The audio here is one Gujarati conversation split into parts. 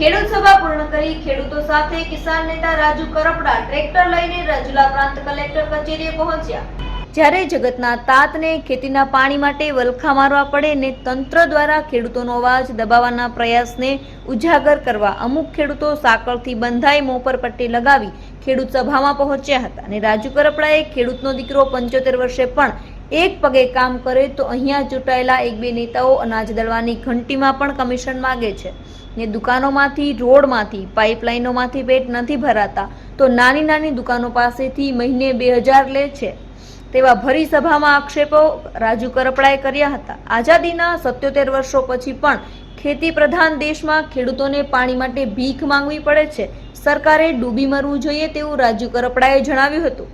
ખેડૂત સભા પૂર્ણ કરી. ખેડૂતો સાથે કિસાન નેતા રાજુ કરપડા ટ્રેક્ટર લઈને રાજુલા પ્રાંત કલેક્ટર કચેરીએ પહોંચ્યા. જ્યારે જગતના તાતને ખેતીના પાણી માટે વલખા મારવા પડે ને તંત્ર દ્વારા ખેડૂતોનો અવાજ દબાવવાના પ્રયાસને ઉજાગર કરવા અમુક ખેડૂતો સાંકળથી બંધાઈ મોં પર પટ્ટી લગાવી ખેડૂત સભામાં પહોંચ્યા હતા. અને રાજુ કરપડાએ ખેડૂતનો દીકરો પંચોતેર વર્ષે પણ એક પગે કામ કરે તો અહીંયા ચૂંટાયેલા એક બે નેતાઓ અનાજ દળવાની ઘંટીમાં પણ કમિશન માગે છે. ને દુકાનોમાંથી, રોડમાંથી, પાઇપલાઇનોમાંથી પેટ નથી ભરાતા તો નાની નાની દુકાનો પાસેથી મહિને બે હજાર લે છે. તેવા ભરી સભામાં આક્ષેપો રાજુ કરપડાએ કર્યા હતા. આઝાદીના સત્યોતેર વર્ષો પછી પણ ખેતી પ્રધાન દેશમાં ખેડૂતોને પાણી માટે ભીખ માંગવી પડે છે. સરકારે ડૂબી મરવું જોઈએ તેવું રાજુ કરપડાએ જણાવ્યું હતું.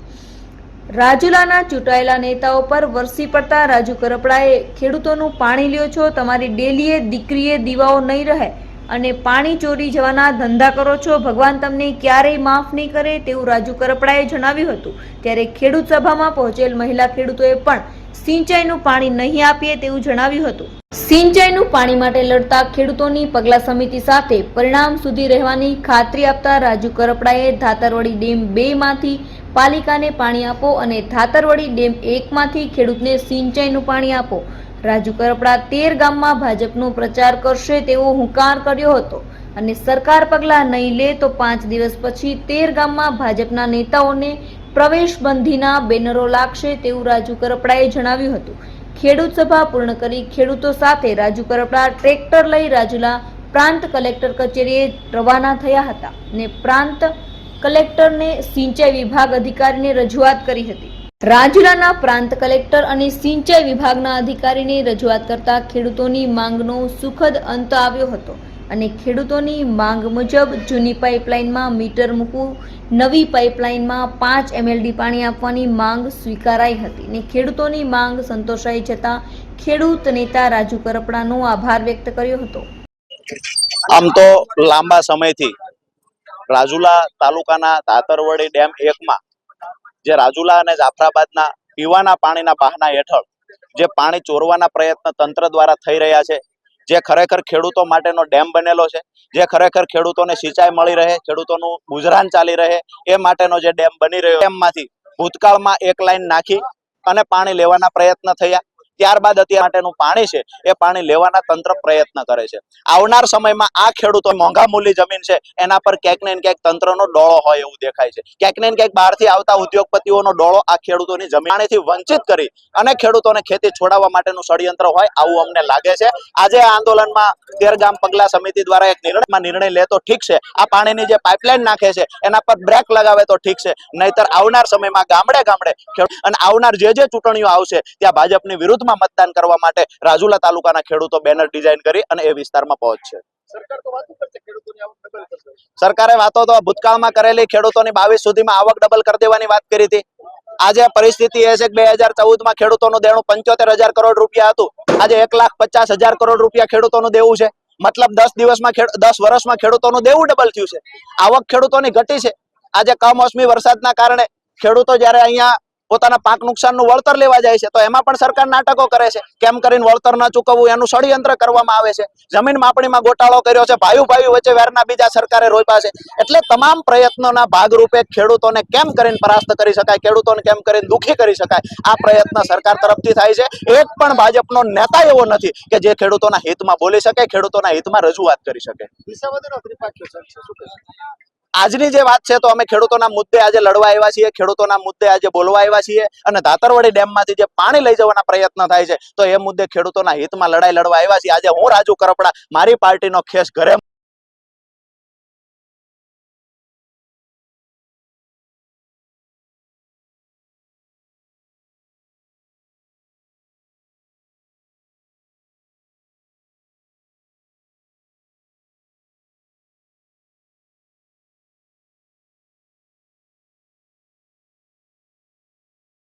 રાજુલાના ચૂંટાયેલા નેતાઓ પર વરસી પડતા રાજુ કરપડાએ ખેડૂતોનું પાણી લ્યો છો, તમારી ડેલીએ, દીકરીએ દીવાઓ નહીં રહે અને પાણી ચોરી જવાના ધંધા કરો છો, ભગવાન તમને ક્યારેય માફ નહીં કરે તેવું રાજુ કરપડાએ જણાવ્યું હતું. ત્યારે ખેડૂત સભામાં પહોંચેલ મહિલા ખેડૂતોએ પણ સિંચાઈનું પાણી નહીં આપીએ તેવું જણાવ્યું હતું. સિંચાઈનું પાણી માટે લડતા ખેડૂતોની પગલા સમિતિ સાથે પરિણામ સુધી રહેવાની ખાતરી આપતા રાજુ કરપડાએ ધાતરવડી ડેમ બે માંથી પાલિકાને પાણી આપો અને ધાતરવડી ડેમ એકમાંથી ખેડૂતને સિંચાઈનું પાણી આપો. રાજુ કરપડા તેર ગામમાં ભાજપનો પ્રચાર કરશે તેવો હુંકાર કર્યો હતો અને સરકાર પગલાં નહીં લે તો પાંચ દિવસ પછી તેર ગામમાં ભાજપના નેતાઓને પ્રવેશબંધીના બેનરો લાગશે તેવું રાજુ કરપડાએ જણાવ્યું હતું. ખેડૂત સભા પૂર્ણ કરી ખેડૂતો સાથે રાજુ કરપડા ટ્રેક્ટર લઈ રાજુલા પ્રાંત કલેક્ટર કચેરીએ રવાના થયા હતા ને પ્રાંત કલેક્ટરને સિંચાઈ વિભાગ અધિકારીને રજૂઆત કરી હતી. રાજુલાના પ્રાંત કલેક્ટર અને સિંચાઈ વિભાગના અધિકારીને રજૂઆત કરતા ખેડૂતોની માંગનો સુખદ અંત આવ્યો હતો. અને ખેડૂતોની માંગ મુજબ જૂની પાઇપલાઇનમાં મીટર મૂકવું, નવી પાઇપલાઇનમાં પાંચ એમએલડી પાણી આપવાની માંગ સ્વીકારાઈ હતી ને ખેડૂતોની માંગ સંતોષાઈ જતા ખેડૂત નેતા રાજુ કરપડાનો આભાર વ્યક્ત કર્યો હતો. આમ તો લાંબા સમયથી રાજુલા તાલુકાના ધાતરવડી ડેમ એકમાં જે રાજુલા અને જાફરાબાદના પીવાના પાણીના બહાના હેઠળ જે પાણી ચોરવાના પ્રયત્ન તંત્ર દ્વારા થઈ રહ્યા છે જે ખરેખર ખેડૂતો માટેનો ડેમ બનેલો છે, જે ખરેખર ખેડૂતોને સિંચાઈ મળી રહે, ખેડૂતોનું ગુજરાન ચાલી રહે, એ માટેનો જે ડેમ બની રહ્યો ડેમમાંથી ભૂતકાળમાં એક લાઈન નાખી અને પાણી લેવાના પ્રયત્ન થયા. ત્યારબાદ અત્યારે માટેનું પાણી છે, એ પાણી લેવાના તંત્ર પ્રયત્ન કરે છે. આવનાર સમયમાં આ ખેડૂતો મોંઘા મૂલ્ય જમીન છે, એના પર ક્યાંક ને ક્યાંક તંત્રનો ડોળો હોય એવું દેખાય છે. ક્યાંક ને ક્યાંક બહારથી આવતા ઉદ્યોગપતિઓનો ડોળો આ ખેડૂતોની જમીનથી વંચિત કરી અને ખેડૂતોને ખેતી છોડાવવા માટેનું ષડયંત્ર હોય આવું અમને લાગે છે. આજે આ આંદોલનમાં તેરગામ પગલા સમિતિ દ્વારા એક નિર્ણયમાં નિર્ણય લે તો ઠીક છે. આ પાણીની જે પાઇપલાઇન નાખે છે, એના પર બ્રેક લગાવે તો ઠીક છે. નહીતર આવનાર સમયમાં ગામડે ગામડે અને આવનાર જે જે ચૂંટણીઓ આવશે, ત્યાં ભાજપની વિરુદ્ધમાં મતદાન કરવા માટે રાજુલા તાલુકાના ખેડૂતો બેનર ડિઝાઇન કરી અને એ વિસ્તારમાં પહોંચશે સરકારે વાતો તો ભૂતકાળમાં કરેલી ખેડૂતોની બાવીસ સુધીમાં આવક ડબલ કરી દેવાની વાત કરી હતી. આજે પરિસ્થિતિ એ છે કે બે હજાર ચૌદમાં ખેડૂતોનું દેણું પંચોતેર હજાર કરોડ રૂપિયા હતું. આજે એક લાખ પચાસ હજાર કરોડ રૂપિયા ખેડૂતોનું દેવું છે. મતલબ દસ દિવસમાં દસ વર્ષમાં ખેડૂતોનું દેવું ડબલ થયું છે. આવક ખેડૂતોની ઘટી છે. આજે કમોસમી વરસાદના કારણે ખેડૂતો જયારે અહીંયા પોતાના પાક નુકસાનનું વળતર લેવા જાય છે, તો એમાં પણ સરકાર નાટકો કરે છે. કેમ કરીને વળતર ન ચૂકવવું, એનું ષડયંત્ર કરવામાં આવે છે. જમીન માપણીમાં ગોટાળો કર્યો છે ભાઈઓ ભાઈઓ વચ્ચે વેરના બીજા સરકારે રોપ્યા છે. એટલે તમામ પ્રયત્નોના ભાગરૂપે ખેડૂતોને કેમ કરીને પરાસ્ત કરી શકાય, ખેડૂતોને કેમ કરીને દુઃખી કરી શકાય, આ પ્રયત્ન સરકાર તરફથી થાય છે. એક પણ ભાજપનો નેતા એવો નથી કે જે ખેડૂતોના હિતમાં બોલી શકે, ખેડૂતોના હિતમાં રજૂઆત કરી શકે. આજની જે વાત છે, તો અમે ખેડૂતોના મુદ્દે આજે લડવા આવ્યા છીએ, ખેડૂતોના મુદ્દે આજે બોલવા આવ્યા છીએ અને ધાતરવાડી ડેમમાંથી જે પાણી લઈ જવાના પ્રયત્ન થાય છે, તો એ મુદ્દે ખેડૂતોના હિતમાં લડાઈ લડવા આવ્યા છીએ. આજે હું રાજુ કરપડા, મારી પાર્ટીનો ખેસ ઘરે